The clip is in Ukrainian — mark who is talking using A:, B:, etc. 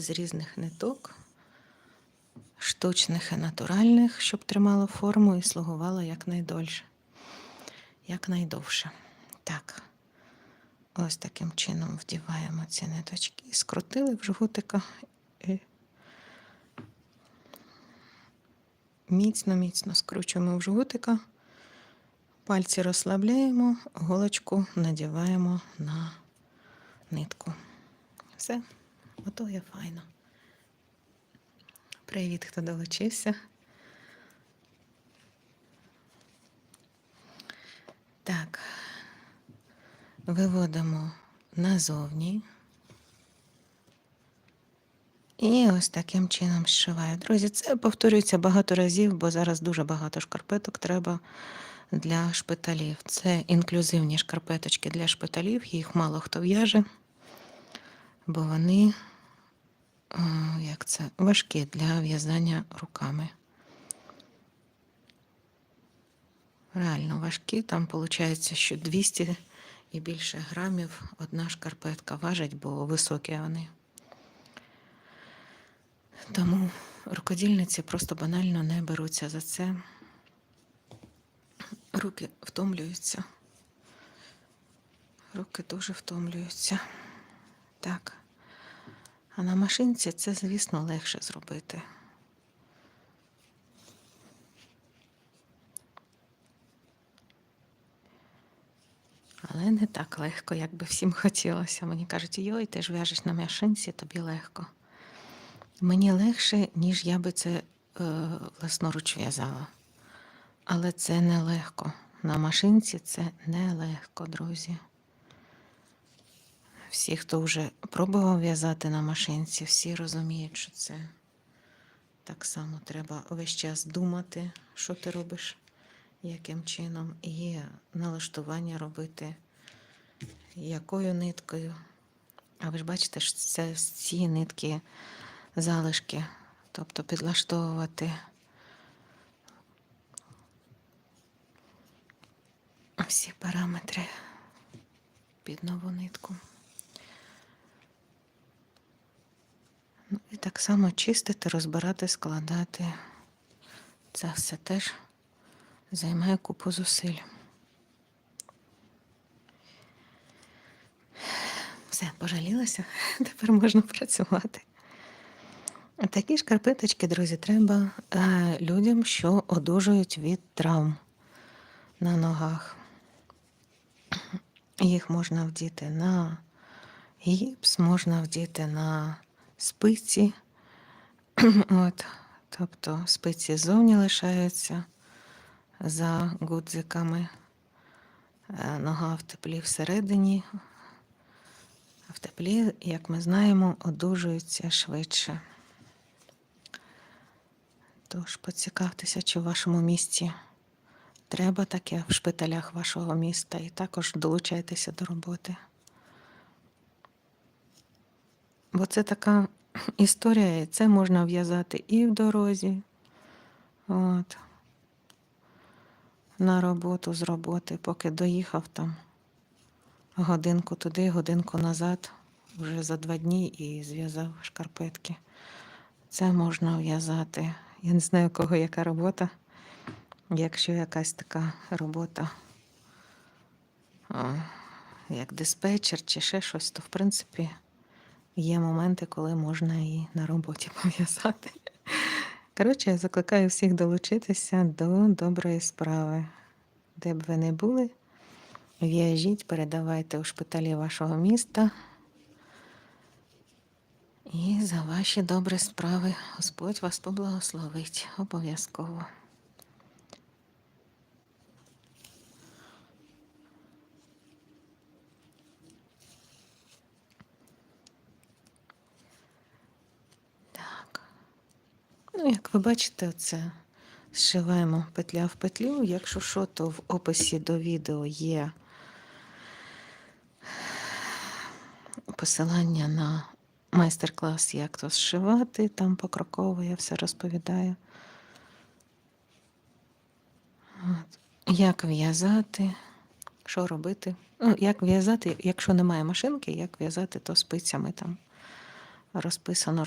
A: з різних ниток, штучних і натуральних, щоб тримало форму і слугувало якнайдольше, якнайдовше. Так, ось таким чином вдіваємо ці ниточки. Скрутили в жгутика міцно-міцно скручуємо в жгутика. Пальці розслабляємо, голочку надіваємо на нитку. Все, готоє файно. Привіт, хто долучився. Так, виводимо назовні. І ось таким чином зшиваю. Друзі, це повторюється багато разів, бо зараз дуже багато шкарпеток треба для шпиталів. Це інклюзивні шкарпеточки для шпиталів, їх мало хто в'яже, бо вони як це, важкі для в'язання руками. Реально важкі, там виходить, що 200 і більше грамів одна шкарпетка важить, бо високі вони. Тому рукодільниці просто банально не беруться за це. Руки втомлюються. Руки дуже втомлюються. Так. А на машинці це, звісно, легше зробити. Але не так легко, як би всім хотілося. Мені кажуть, йой, ти ж в'яжеш на машинці, тобі легко. Мені легше, ніж я би це е, власноруч в'язала. Але це нелегко. На машинці це нелегко, друзі. Всі, хто вже пробував в'язати на машинці, всі розуміють, що це так само треба весь час думати, що ти робиш, яким чином, і налаштування робити, якою ниткою. А ви ж бачите, що це ці нитки залишки, тобто підлаштовувати. всі параметри під нову нитку. Ну і так само чистити, розбирати, складати. Це все теж займає купу зусиль. Все, пожалілася, тепер можна працювати. Такі шкарпеточки, друзі, треба е, людям, що одужують від травм на ногах. Їх можна вдіти на гіпс, можна вдіти на спиці. От, тобто спиці ззовні лишаються за гудзиками, е, нога в теплі всередині. А в теплі, як ми знаємо, одужуються швидше. Тож поцікавтеся, чи в вашому місті треба таке в шпиталях вашого міста, і також долучайтеся до роботи. Бо це така історія, і це можна в'язати і в дорозі, от, на роботу з роботи, поки доїхав там годинку туди, годинку назад, вже за два дні і зв'язав шкарпетки. Це можна в'язати. Я не знаю, кого яка робота. Якщо якась така робота, як диспетчер чи ще щось, то в принципі є моменти, коли можна і на роботі пов'язати. Коротше, я закликаю всіх долучитися до доброї справи. Де б ви не були, в'яжіть, передавайте у шпиталі вашого міста. І за ваші добрі справи Господь вас поблагословить обов'язково. Ну, як ви бачите, це зшиваємо петля в петлю. Якщо що, то в описі до відео є посилання на майстер-клас, як то зшивати, там покроково я все розповідаю. От. Як в'язати, що робити. Ну, як в'язати, якщо немає машинки, як в'язати, то спицями там розписано,